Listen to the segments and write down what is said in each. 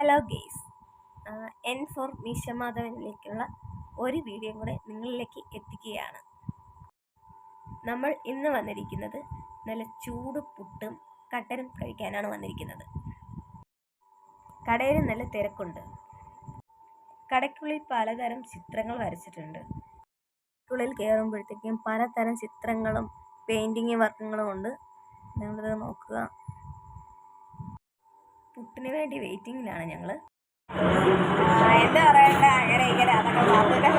Hello guys N four മീശമാധവനിലേക്കുള്ള ഒരു video കൂടെ നിങ്ങളിലേക്ക് എത്തിക്കുകയാണ്. നമ്മൾ ഇന്ന് വന്നിരിക്കുന്നത് നല്ല ചൂട് പുട്ടും കട്ടനും കഴിക്കാനാണ് വന്നിരിക്കുന്നത്. കടയിൽ നല്ല തിരക്കുണ്ട്. കടയ്ക്കുള്ളിൽ പലതരം ചിത്രങ്ങൾ വരച്ചിട്ടുണ്ട്. ഉള്ളിൽ കയറുമ്പോഴത്തേക്കും പലതരം ചിത്രങ്ങളും പെയിന്റിങ് വർക്കുകളും ഉണ്ട്. നിങ്ങളിത് നോക്കുക. പുട്ടിന് വേണ്ടി വെയിറ്റിങ്ങിലാണ് ഞങ്ങൾ എന്താ പറയണ്ട? അങ്ങനെ ഇങ്ങനെ അതൊക്കെ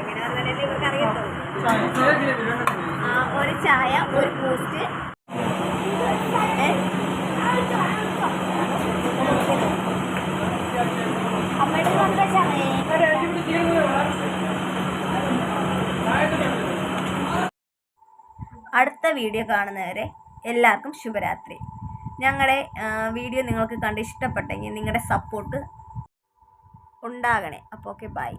എങ്ങനെ ഒരു ചായ ഒരു പോസ്റ്റ് അടുത്ത വീഡിയോ കാണുന്നവരെ എല്ലാവർക്കും ശുഭരാത്രി. ഞങ്ങളുടെ വീഡിയോ നിങ്ങൾക്ക് കണ്ട് ഇഷ്ടപ്പെട്ടെങ്കിൽ നിങ്ങളുടെ സപ്പോർട്ട് ഉണ്ടാകണേ. അപ്പോൾ ഓക്കെ ബൈ